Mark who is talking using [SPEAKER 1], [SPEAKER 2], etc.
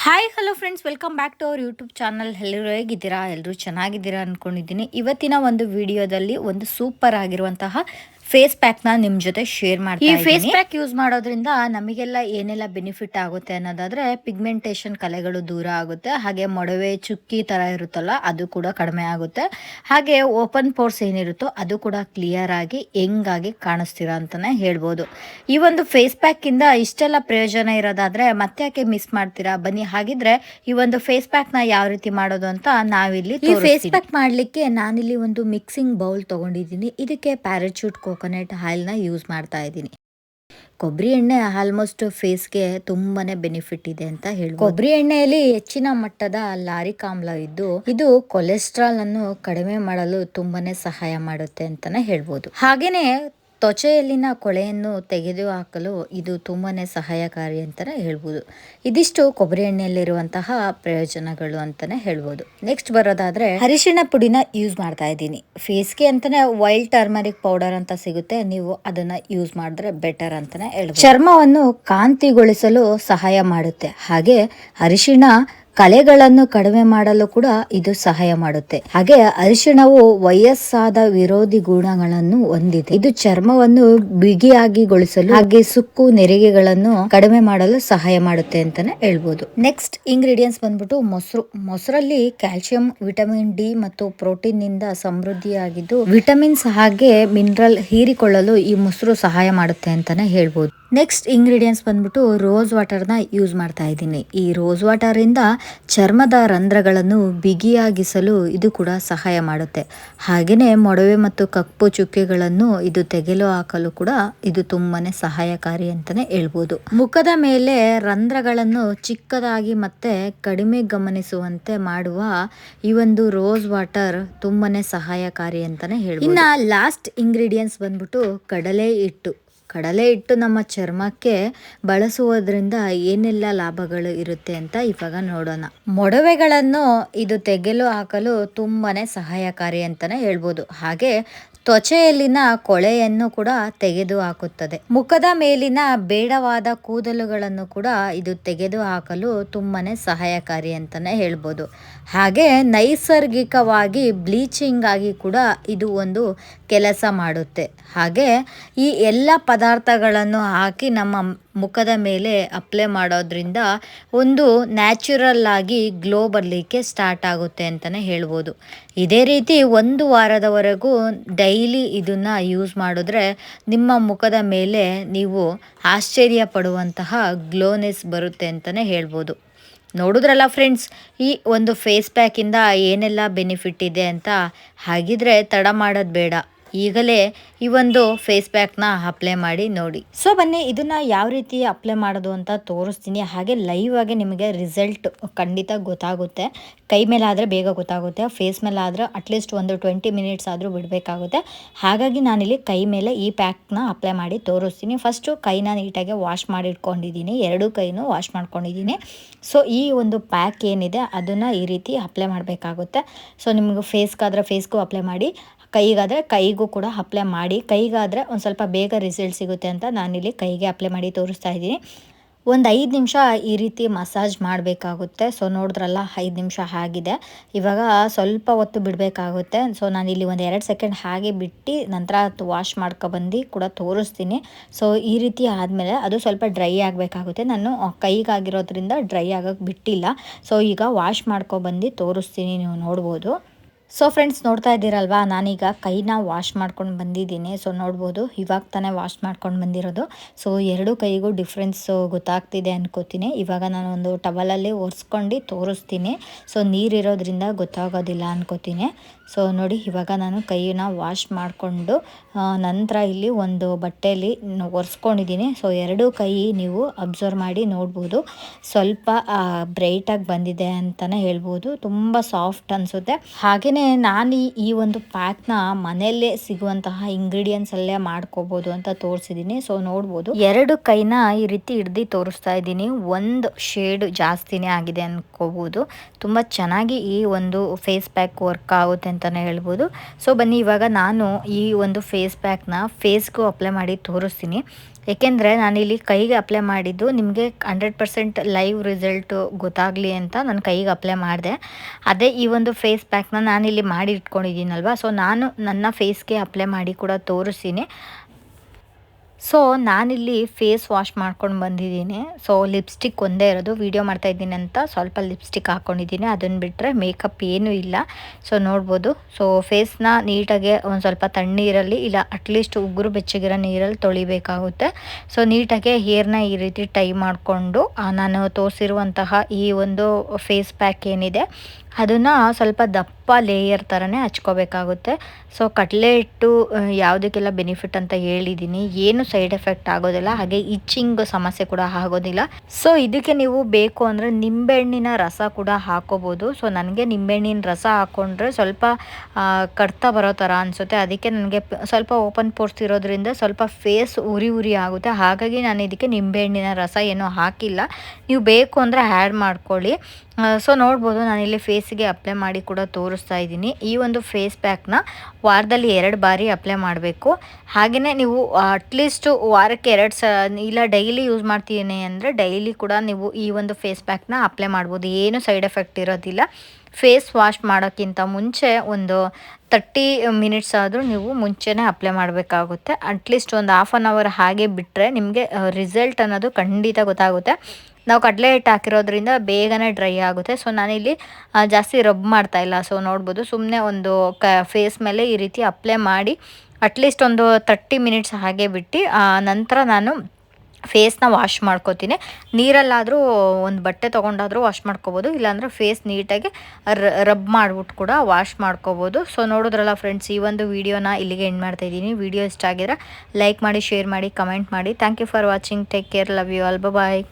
[SPEAKER 1] Hi hello friends welcome back to our YouTube channel ಎಲ್ಲರೂ ಹೇಗಿದ್ದೀರಾ? ಎಲ್ಲರೂ ಚೆನ್ನಾಗಿದ್ದೀರಾ ಅಂದ್ಕೊಂಡಿದ್ದೀನಿ ಇವತ್ತಿನ ಒಂದು ವಿಡಿಯೋದಲ್ಲಿ ಒಂದು ಸೂಪರ್ ಆಗಿರುವಂತಹ ಫೇಸ್ ಪ್ಯಾಕ್ನ ನಿಮ್ ಜೊತೆ ಶೇರ್ ಮಾಡ್ತೀನಿ ಈ ಫೇಸ್ ಪ್ಯಾಕ್ ಯೂಸ್ ಮಾಡೋದ್ರಿಂದ ನಮಗೆಲ್ಲ ಏನೆಲ್ಲ ಬೆನಿಫಿಟ್ ಆಗುತ್ತೆ ಅನ್ನೋದಾದ್ರೆ ಪಿಗ್ಮೆಂಟೇಷನ್ ಕಲೆಗಳು ದೂರ ಆಗುತ್ತೆ. ಹಾಗೆ ಮೊಡವೆ ಚುಕ್ಕಿ ತರ ಇರುತ್ತಲ್ಲ ಅದು ಕೂಡ ಕಡಿಮೆ ಆಗುತ್ತೆ. ಹಾಗೆ ಓಪನ್ ಪೋರ್ಸ್ ಏನಿರುತ್ತೋ ಅದು ಕೂಡ ಕ್ಲಿಯರ್ ಆಗಿ ಹೆಂಗಾಗಿ ಕಾಣಿಸ್ತೀರಾ ಅಂತಾನೆ ಹೇಳ್ಬೋದು. ಈ ಒಂದು ಫೇಸ್ ಪ್ಯಾಕ್ ಇಂದ ಇಷ್ಟೆಲ್ಲ ಪ್ರಯೋಜನ ಇರೋದಾದ್ರೆ ಮತ್ತೆ ಯಾಕೆ ಮಿಸ್ ಮಾಡ್ತೀರಾ? ಬನ್ನಿ ಹಾಗಿದ್ರೆ ಈ ಒಂದು ಫೇಸ್ ಪ್ಯಾಕ್ನ ಯಾವ ರೀತಿ ಮಾಡೋದು ಅಂತ ನಾವಿಲ್ಲಿ ಈ ಫೇಸ್ ಪ್ಯಾಕ್ ಮಾಡ್ಲಿಕ್ಕೆ ನಾನಿಲ್ಲಿ ಒಂದು ಮಿಕ್ಸಿಂಗ್ ಬೌಲ್ ತಗೊಂಡಿದ್ದೀನಿ. ಇದಕ್ಕೆ ಪ್ಯಾರಾಚೂಟ್ ಕೋಕೋನಟ್ ಆಯಿಲ್ನ ಯೂಸ್ ಮಾಡ್ತಾ ಇದ್ದೀನಿ. ಕೊಬ್ಬರಿ ಎಣ್ಣೆ ಆಲ್ಮೋಸ್ಟ್ ಫೇಸ್ಗೆ ತುಂಬಾನೇ ಬೆನಿಫಿಟ್ ಇದೆ ಅಂತ ಹೇಳಿ ಕೊಬ್ಬರಿ ಎಣ್ಣೆಯಲ್ಲಿ ಹೆಚ್ಚಿನ ಮಟ್ಟದ ಲಾರಿಕ್ ಆಮ್ಲ ಇದ್ದು, ಇದು ಕೊಲೆಸ್ಟ್ರಾಲ್ ಅನ್ನು ಕಡಿಮೆ ಮಾಡಲು ತುಂಬಾನೇ ಸಹಾಯ ಮಾಡುತ್ತೆ ಅಂತಾನೆ ಹೇಳ್ಬೋದು. ಹಾಗೇನೆ ತ್ವಚೆಯಲ್ಲಿನ ಕೊಳೆಯನ್ನು ತೆಗೆದು ಹಾಕಲು ಇದು ತುಂಬಾ ಸಹಾಯಕಾರಿ ಅಂತಲೇ ಹೇಳ್ಬೋದು. ಇದಿಷ್ಟು ಕೊಬ್ಬರಿ ಎಣ್ಣೆಯಲ್ಲಿರುವಂತಹ ಪ್ರಯೋಜನಗಳು ಅಂತಲೇ ಹೇಳ್ಬೋದು. ನೆಕ್ಸ್ಟ್ ಬರೋದಾದರೆ ಅರಿಶಿಣ ಪುಡಿನ ಯೂಸ್ ಮಾಡ್ತಾ ಇದ್ದೀನಿ. ಫೇಸ್ಗೆ ಅಂತಲೇ ವೈಲ್ಡ್ ಟರ್ಮರಿಕ್ ಪೌಡರ್ ಅಂತ ಸಿಗುತ್ತೆ. ನೀವು ಅದನ್ನು ಯೂಸ್ ಮಾಡಿದ್ರೆ ಬೆಟರ್ ಅಂತಲೇ ಹೇಳ್ಬೋದು. ಚರ್ಮವನ್ನು ಕಾಂತಿಗೊಳಿಸಲು ಸಹಾಯ ಮಾಡುತ್ತೆ. ಹಾಗೆ ಅರಿಶಿಣ ಕಲೆಗಳನ್ನು ಕಡಿಮೆ ಮಾಡಲು ಕೂಡ ಇದು ಸಹಾಯ ಮಾಡುತ್ತೆ. ಹಾಗೆ ಅರಿಶಿಣವು ವಯಸ್ಸಾದ ವಿರೋಧಿ ಗುಣಗಳನ್ನು ಹೊಂದಿದೆ. ಇದು ಚರ್ಮವನ್ನು ಬಿಗಿಯಾಗಿಗೊಳಿಸಲು ಹಾಗೆ ಸುಕ್ಕು ನೆರಿಗೆಗಳನ್ನು ಕಡಿಮೆ ಮಾಡಲು ಸಹಾಯ ಮಾಡುತ್ತೆ ಅಂತಾನೆ ಹೇಳ್ಬೋದು. ನೆಕ್ಸ್ಟ್ ಇಂಗ್ರೀಡಿಯೆಂಟ್ಸ್ ಬಂದ್ಬಿಟ್ಟು ಮೊಸರು. ಮೊಸರಲ್ಲಿ ಕ್ಯಾಲ್ಸಿಯಂ ವಿಟಮಿನ್ ಡಿ ಮತ್ತು ಪ್ರೋಟೀನ್ನಿಂದ ಸಮೃದ್ಧಿಯಾಗಿದ್ದು ವಿಟಮಿನ್ಸ್ ಹಾಗೆ ಮಿನರಲ್ ಹೀರಿಕೊಳ್ಳಲು ಈ ಮೊಸರು ಸಹಾಯ ಮಾಡುತ್ತೆ ಅಂತಾನೆ ಹೇಳ್ಬೋದು. ನೆಕ್ಸ್ಟ್ ಇಂಗ್ರೀಡಿಯೆಂಟ್ಸ್ ಬಂದ್ಬಿಟ್ಟು ರೋಸ್ ವಾಟರ್ನ ಯೂಸ್ ಮಾಡ್ತಾ ಇದ್ದೀನಿ. ಈ ರೋಸ್ ವಾಟರಿಂದ ಚರ್ಮದ ರಂಧ್ರಗಳನ್ನು ಬಿಗಿಯಾಗಿಸಲು ಇದು ಕೂಡ ಸಹಾಯ ಮಾಡುತ್ತೆ. ಹಾಗೆಯೇ ಮೊಡವೆ ಮತ್ತು ಕಪ್ಪು ಚುಕ್ಕೆಗಳನ್ನು ಇದು ತೆಗೆಲು ಹಾಕಲು ಕೂಡ ಇದು ತುಂಬಾನೇ ಸಹಾಯಕಾರಿ ಅಂತಾನೆ ಹೇಳ್ಬೋದು. ಮುಖದ ಮೇಲೆ ರಂಧ್ರಗಳನ್ನು ಚಿಕ್ಕದಾಗಿ ಮತ್ತೆ ಕಡಿಮೆ ಗಮನಿಸುವಂತೆ ಮಾಡುವ ಈ ಒಂದು ರೋಸ್ ವಾಟರ್ ತುಂಬಾನೇ ಸಹಾಯಕಾರಿ ಅಂತಾನೆ ಹೇಳ್ಬೋದು. ಇನ್ನ ಲಾಸ್ಟ್ ಇಂಗ್ರೀಡಿಯೆಂಟ್ಸ್ ಬಂದ್ಬಿಟ್ಟು ಕಡಲೆ ಹಿಟ್ಟು. ಕಡಲೆ ಹಿಟ್ಟು ನಮ್ಮ ಚರ್ಮಕ್ಕೆ ಬಳಸುವುದರಿಂದ ಏನೆಲ್ಲ ಲಾಭಗಳು ಇರುತ್ತೆ ಅಂತ ಇವಾಗ ನೋಡೋಣ. ಮೊಡವೆಗಳನ್ನು ಇದು ತೆಗೆಲು ಹಾಕಲು ತುಂಬಾ ಸಹಾಯಕಾರಿ ಅಂತಲೇ ಹೇಳ್ಬೋದು. ಹಾಗೆ ತ್ವಚೆಯಲ್ಲಿನ ಕೊಳೆಯನ್ನು ಕೂಡ ತೆಗೆದು ಹಾಕುತ್ತದೆ. ಮುಖದ ಮೇಲಿನ ಬೇಡವಾದ ಕೂದಲುಗಳನ್ನು ಕೂಡ ಇದು ತೆಗೆದು ಹಾಕಲು ತುಂಬಾನೇ ಸಹಾಯಕಾರಿ ಅಂತಾನೆ ಹೇಳ್ಬೋದು. ಹಾಗೆ ನೈಸರ್ಗಿಕವಾಗಿ ಬ್ಲೀಚಿಂಗ್ ಆಗಿ ಕೂಡ ಇದು ಒಂದು ಕೆಲಸ ಮಾಡುತ್ತೆ. ಹಾಗೆ ಈ ಎಲ್ಲ ಪದಾರ್ಥಗಳನ್ನು ಹಾಕಿ ನಮ್ಮ ಮುಖದ ಮೇಲೆ ಅಪ್ಲೈ ಮಾಡೋದ್ರಿಂದ ಒಂದು ನ್ಯಾಚುರಲ್ ಆಗಿ ಗ್ಲೋ ಬರಲಿಕ್ಕೆ ಸ್ಟಾರ್ಟ್ ಆಗುತ್ತೆ ಅಂತಲೇ ಹೇಳ್ಬೋದು. ಇದೇ ರೀತಿ ಒಂದು ವಾರದವರೆಗೂ ಡೈಲಿ ಇದನ್ನು ಯೂಸ್ ಮಾಡಿದ್ರೆ ನಿಮ್ಮ ಮುಖದ ಮೇಲೆ ನೀವು ಆಶ್ಚರ್ಯ ಪಡುವಂತಹ ಗ್ಲೋನೆಸ್ ಬರುತ್ತೆ ಅಂತಲೇ ಹೇಳ್ಬೋದು. ನೋಡಿದ್ರಲ್ಲ ಫ್ರೆಂಡ್ಸ್ ಈ ಒಂದು ಫೇಸ್ ಪ್ಯಾಕಿಂದ ಏನೆಲ್ಲ ಬೆನಿಫಿಟ್ ಇದೆ ಅಂತ? ಹಾಗಿದ್ರೆ ತಡ ಮಾಡೋದು ಬೇಡ. ಈಗಲೇ ಈ ಒಂದು ಫೇಸ್ ಪ್ಯಾಕ್ನ ಅಪ್ಲೈ ಮಾಡಿ ನೋಡಿ. ಸೊ ಬನ್ನಿ, ಇದನ್ನು ಯಾವ ರೀತಿ ಅಪ್ಲೈ ಮಾಡೋದು ಅಂತ ತೋರಿಸ್ತೀನಿ. ಹಾಗೆ ಲೈವ್ ಆಗಿ ನಿಮಗೆ ರಿಸಲ್ಟ್ ಖಂಡಿತ ಗೊತ್ತಾಗುತ್ತೆ. ಕೈ ಮೇಲೆ ಆದರೆ ಬೇಗ ಗೊತ್ತಾಗುತ್ತೆ ಫೇಸ್ ಮೇಲೆ ಆದರೆ ಅಟ್ಲೀಸ್ಟ್ ಒಂದು ಟ್ವೆಂಟಿ ಮಿನಿಟ್ಸ್ ಆದರೂ ಬಿಡಬೇಕಾಗುತ್ತೆ. ಹಾಗಾಗಿ ನಾನಿಲ್ಲಿ ಕೈ ಮೇಲೆ ಈ ಪ್ಯಾಕ್ನ ಅಪ್ಲೈ ಮಾಡಿ ತೋರಿಸ್ತೀನಿ. ಫಸ್ಟು ಕೈನ ನೀಟಾಗಿ ವಾಶ್ ಮಾಡಿ ಇಟ್ಕೊಂಡಿದ್ದೀನಿ. ಎರಡು ಕೈನೂ ವಾಶ್ ಮಾಡ್ಕೊಂಡಿದ್ದೀನಿ. ಸೊ ಈ ಒಂದು ಪ್ಯಾಕ್ ಏನಿದೆ, ಅದನ್ನು ಈ ರೀತಿ ಅಪ್ಲೈ ಮಾಡಬೇಕಾಗುತ್ತೆ. ಸೊ ನಿಮಗೆ ಫೇಸ್ಗಾದ್ರೆ ಫೇಸ್ಗೂ ಅಪ್ಲೈ ಮಾಡಿ. ಕೈಗಾದರೆ ಕೈಗೂ ಕೂಡ ಅಪ್ಲೈ ಮಾಡಿ, ಕೈಗಾದರೆ ಒಂದು ಸ್ವಲ್ಪ ಬೇಗ ರಿಸಲ್ಟ್ ಸಿಗುತ್ತೆ ಅಂತ ನಾನಿಲ್ಲಿ ಕೈಗೆ ಅಪ್ಲೈ ಮಾಡಿ ತೋರಿಸ್ತಾ ಇದ್ದೀನಿ. ಒಂದು ಐದು ನಿಮಿಷ ಈ ರೀತಿ ಮಸಾಜ್ ಮಾಡಬೇಕಾಗುತ್ತೆ. ಸೊ ನೋಡಿದ್ರಲ್ಲ, ಐದು ನಿಮಿಷ ಆಗಿದೆ. ಇವಾಗ ಸ್ವಲ್ಪ ಹೊತ್ತು ಬಿಡಬೇಕಾಗುತ್ತೆ. ಸೊ ನಾನಿಲ್ಲಿ ಒಂದು ಎರಡು ಸೆಕೆಂಡ್ ಹಾಗೆ ಬಿಟ್ಟು ನಂತರ ವಾಶ್ ಮಾಡ್ಕೊಬಂದು ಕೂಡ ತೋರಿಸ್ತೀನಿ. ಸೊ ಈ ರೀತಿ ಆದಮೇಲೆ ಅದು ಸ್ವಲ್ಪ ಡ್ರೈ ಆಗಬೇಕಾಗುತ್ತೆ. ನಾನು ಕೈಗಾಗಿರೋದ್ರಿಂದ ಡ್ರೈ ಆಗೋಕ್ಕೆ ಬಿಟ್ಟಿಲ್ಲ. ಸೊ ಈಗ ವಾಶ್ ಮಾಡ್ಕೊಬಂದು ತೋರಿಸ್ತೀನಿ, ನೀವು ನೋಡ್ಬೋದು. ಸೊ ಫ್ರೆಂಡ್ಸ್ ನೋಡ್ತಾ ಇದ್ದೀರಲ್ವಾ? ನಾನೀಗ ಕೈನ ವಾಶ್ ಮಾಡ್ಕೊಂಡು ಬಂದಿದ್ದೀನಿ. ಸೊ ನೋಡ್ಬೋದು, ಇವಾಗ ತಾನೇ ವಾಶ್ ಮಾಡ್ಕೊಂಡು ಬಂದಿರೋದು. ಸೊ ಎರಡು ಕೈಗೂ ಡಿಫ್ರೆನ್ಸು ಗೊತ್ತಾಗ್ತಿದೆ ಅನ್ಕೋತೀನಿ. ಇವಾಗ ನಾನು ಒಂದು ಟವಲಲ್ಲಿ ಒರೆಸ್ಕೊಂಡು ತೋರಿಸ್ತೀನಿ. ಸೊ ನೀರಿರೋದ್ರಿಂದ ಗೊತ್ತಾಗೋದಿಲ್ಲ ಅನ್ಕೋತೀನಿ. ಸೊ ನೋಡಿ, ಇವಾಗ ನಾನು ಕೈನ ವಾಶ್ ಮಾಡಿಕೊಂಡು ನಂತರ ಇಲ್ಲಿ ಒಂದು ಬಟ್ಟೆಯಲ್ಲಿ ಒರೆಸ್ಕೊಂಡಿದ್ದೀನಿ. ಸೊ ಎರಡು ಕೈ ನೀವು ಅಬ್ಸರ್ವ್ ಮಾಡಿ ನೋಡ್ಬೋದು. ಸ್ವಲ್ಪ ಬ್ರೈಟಾಗಿ ಬಂದಿದೆ ಅಂತಲೇ ಹೇಳ್ಬೋದು. ತುಂಬ ಸಾಫ್ಟ್ ಅನಿಸುತ್ತೆ. ಹಾಗೆಯೇ ನಾನು ಈ ಒಂದು ಪ್ಯಾಕ್ನ ಮನೆಯಲ್ಲೇ ಸಿಗುವಂತಹ ಇಂಗ್ರೀಡಿಯೆಂಟ್ಸಲ್ಲೇ ಮಾಡ್ಕೋಬೋದು ಅಂತ ತೋರಿಸಿದ್ದೀನಿ. ಸೊ ನೋಡ್ಬೋದು. ಎರಡು ಕೈನ ಈ ರೀತಿ ಹಿಡ್ದು ತೋರಿಸ್ತಾ ಇದ್ದೀನಿ. ಒಂದು ಶೇಡ್ ಜಾಸ್ತಿನೇ ಆಗಿದೆ ಅನ್ಕೋಬೋದು. ತುಂಬ ಚೆನ್ನಾಗಿ ಈ ಒಂದು ಫೇಸ್ ಪ್ಯಾಕ್ ವರ್ಕ್ ಆಗುತ್ತೆ ಅಂತಲೇ ಹೇಳ್ಬೋದು. ಸೊ ಬನ್ನಿ, ಇವಾಗ ನಾನು ಈ ಒಂದು ಫೇಸ್ ಪ್ಯಾಕ್ನ ಫೇಸ್ಗೂ ಅಪ್ಲೈ ಮಾಡಿ ತೋರಿಸ್ತೀನಿ. ಏಕೆಂದರೆ ನಾನಿಲ್ಲಿ ಕೈಗೆ ಅಪ್ಲೈ ಮಾಡಿದ್ದು ನಿಮಗೆ ಹಂಡ್ರೆಡ್ ಪರ್ಸೆಂಟ್ ಲೈವ್ ರಿಸಲ್ಟು ಗೊತ್ತಾಗಲಿ ಅಂತ ನಾನು ಕೈಗೆ ಅಪ್ಲೈ ಮಾಡಿದೆ. ಅದೇ ಈ ಒಂದು ಫೇಸ್ ಪ್ಯಾಕ್ನ ನಾನಿಲ್ಲಿ ಮಾಡಿ ಇಟ್ಕೊಂಡಿದ್ದೀನಲ್ವ? ಸೊ ನಾನು ನನ್ನ ಫೇಸ್ಗೆ ಅಪ್ಲೈ ಮಾಡಿ ಕೂಡ ತೋರಿಸ್ತೀನಿ. ಸೊ ನಾನಿಲ್ಲಿ ಫೇಸ್ ವಾಶ್ ಮಾಡ್ಕೊಂಡು ಬಂದಿದ್ದೀನಿ. ಸೊ ಲಿಪ್ಸ್ಟಿಕ್ ಒಂದೇ ಇರೋದು. ವೀಡಿಯೋ ಮಾಡ್ತಾಯಿದ್ದೀನಿ ಅಂತ ಸ್ವಲ್ಪ ಲಿಪ್ಸ್ಟಿಕ್ ಹಾಕ್ಕೊಂಡಿದ್ದೀನಿ ಅದನ್ನು ಬಿಟ್ಟರೆ ಮೇಕಪ್ ಏನೂ ಇಲ್ಲ. ಸೊ ನೋಡ್ಬೋದು. ಸೊ ಫೇಸ್ನ ನೀಟಾಗೆ ಒಂದು ಸ್ವಲ್ಪ ತಣ್ಣೀರಲ್ಲಿ ಇಲ್ಲ ಅಟ್ಲೀಸ್ಟ್ ಉಗುರು ಬೆಚ್ಚಗಿರೋ ನೀರಲ್ಲಿ ತೊಳಿಬೇಕಾಗುತ್ತೆ. ಸೊ ನೀಟಾಗಿ ಹೇರ್ನ ಈ ರೀತಿ ಟೈ ಮಾಡಿಕೊಂಡು ನಾನು ತೋರಿಸಿರುವಂತಹ ಈ ಒಂದು ಫೇಸ್ ಪ್ಯಾಕ್ ಏನಿದೆ ಅದನ್ನು ಸ್ವಲ್ಪ ದಪ್ಪ ಲೇಯರ್ ಥರನೇ ಹಚ್ಕೋಬೇಕಾಗುತ್ತೆ. ಸೊ ಕಡಲೆ ಹಿಟ್ಟು ಯಾವುದಕ್ಕೆಲ್ಲ ಬೆನಿಫಿಟ್ ಅಂತ ಹೇಳಿದ್ದೀನಿ ಏನು ಸೈಡ್ ಎಫೆಕ್ಟ್ ಆಗೋದಿಲ್ಲ. ಹಾಗೆ ಇಚ್ಚಿಂಗ್ ಸಮಸ್ಯೆ ಕೂಡ ಆಗೋದಿಲ್ಲ. ಸೊ ಇದಕ್ಕೆ ನೀವು ಬೇಕು ಅಂದರೆ ನಿಂಬೆಹಣ್ಣಿನ ರಸ ಕೂಡ ಹಾಕೋಬೋದು. ಸೊ ನನಗೆ ನಿಂಬೆಹಣ್ಣಿನ ರಸ ಹಾಕ್ಕೊಂಡ್ರೆ ಸ್ವಲ್ಪ ಕಡ್ತಾ ಬರೋ ಥರ ಅನಿಸುತ್ತೆ. ಅದಕ್ಕೆ ನನಗೆ ಸ್ವಲ್ಪ ಓಪನ್ ಪೋರ್ಸ್ ಇರೋದ್ರಿಂದ ಸ್ವಲ್ಪ ಫೇಸ್ ಉರಿ ಉರಿ ಆಗುತ್ತೆ. ಹಾಗಾಗಿ ನಾನು ಇದಕ್ಕೆ ನಿಂಬೆಹಣ್ಣಿನ ರಸ ಏನೂ ಹಾಕಿಲ್ಲ. ನೀವು ಬೇಕು ಅಂದರೆ ಆ್ಯಡ್ ಮಾಡ್ಕೊಳ್ಳಿ. ಸೊ ನೋಡ್ಬೋದು ನಾನಿಲ್ಲಿ ಫೇಸಿಗೆ ಅಪ್ಲೈ ಮಾಡಿ ಕೂಡ ತೋರಿಸ್ತಾ ಇದ್ದೀನಿ. ಈ ಒಂದು ಫೇಸ್ ಪ್ಯಾಕ್ನ ವಾರದಲ್ಲಿ ಎರಡು ಬಾರಿ ಅಪ್ಲೈ ಮಾಡಬೇಕು. ಹಾಗೆಯೇ ನೀವು ಅಟ್ಲೀಸ್ಟು ವಾರಕ್ಕೆ ಎರಡು ಸ, ಇಲ್ಲ ಡೈಲಿ ಯೂಸ್ ಮಾಡ್ತೀನಿ ಅಂದರೆ ಡೈಲಿ ಕೂಡ ನೀವು ಈ ಒಂದು ಫೇಸ್ ಪ್ಯಾಕ್ನ ಅಪ್ಲೈ ಮಾಡ್ಬೋದು. ಏನು ಸೈಡ್ ಎಫೆಕ್ಟ್ ಇರೋದಿಲ್ಲ. ಫೇಸ್ ವಾಶ್ ಮಾಡೋಕ್ಕಿಂತ ಮುಂಚೆ ಒಂದು ತರ್ಟಿ ಮಿನಿಟ್ಸ್ ಆದರೂ ನೀವು ಮುಂಚೆನೇ ಅಪ್ಲೈ ಮಾಡಬೇಕಾಗುತ್ತೆ. ಅಟ್ಲೀಸ್ಟ್ ಒಂದು ಹಾಫ್ ಆನ್ ಅವರ್ ಹಾಗೆ ಬಿಟ್ಟರೆ ನಿಮಗೆ ರಿಸಲ್ಟ್ ಅನ್ನೋದು ಖಂಡಿತ ಗೊತ್ತಾಗುತ್ತೆ. ನಾವು ಕಡಲೆ ಹಿಟ್ಟು ಹಾಕಿರೋದ್ರಿಂದ ಬೇಗನೆ ಡ್ರೈ ಆಗುತ್ತೆ. ಸೊ ನಾನಿಲ್ಲಿ ಜಾಸ್ತಿ ರಬ್ ಮಾಡ್ತಾ ಇಲ್ಲ. ಸೊ ನೋಡ್ಬೋದು. ಸುಮ್ಮನೆ ಒಂದು ಕ ಫೇಸ್ ಮೇಲೆ ಈ ರೀತಿ ಅಪ್ಲೈ ಮಾಡಿ ಅಟ್ಲೀಸ್ಟ್ ಒಂದು ತರ್ಟಿ ಮಿನಿಟ್ಸ್ ಹಾಗೆ ಬಿಟ್ಟು ನಂತರ ನಾನು ಫೇಸ್ನ ವಾಶ್ ಮಾಡ್ಕೋತೀನಿ. ನೀರಲ್ಲಾದರೂ ಒಂದು ಬಟ್ಟೆ ತೊಗೊಂಡಾದರೂ ವಾಶ್ ಮಾಡ್ಕೋಬೋದು. ಇಲ್ಲಾಂದರೆ ಫೇಸ್ ನೀಟಾಗಿ ರಬ್ ಮಾಡಿಬಿಟ್ಟು ಕೂಡ ವಾಶ್ ಮಾಡ್ಕೋಬೋದು. ಸೊ ನೋಡಿದ್ರಲ್ಲ ಫ್ರೆಂಡ್ಸ್ ಈ ಒಂದು ವೀಡಿಯೋನ ಇಲ್ಲಿಗೆ ಎಂಡ್ ಮಾಡ್ತಾ ಇದ್ದೀನಿ. ವೀಡಿಯೋ ಇಷ್ಟ ಆಗಿದ್ರೆ ಲೈಕ್ ಮಾಡಿ ಶೇರ್ ಮಾಡಿ ಕಮೆಂಟ್ ಮಾಡಿ. Thank you for watching take care love you all bye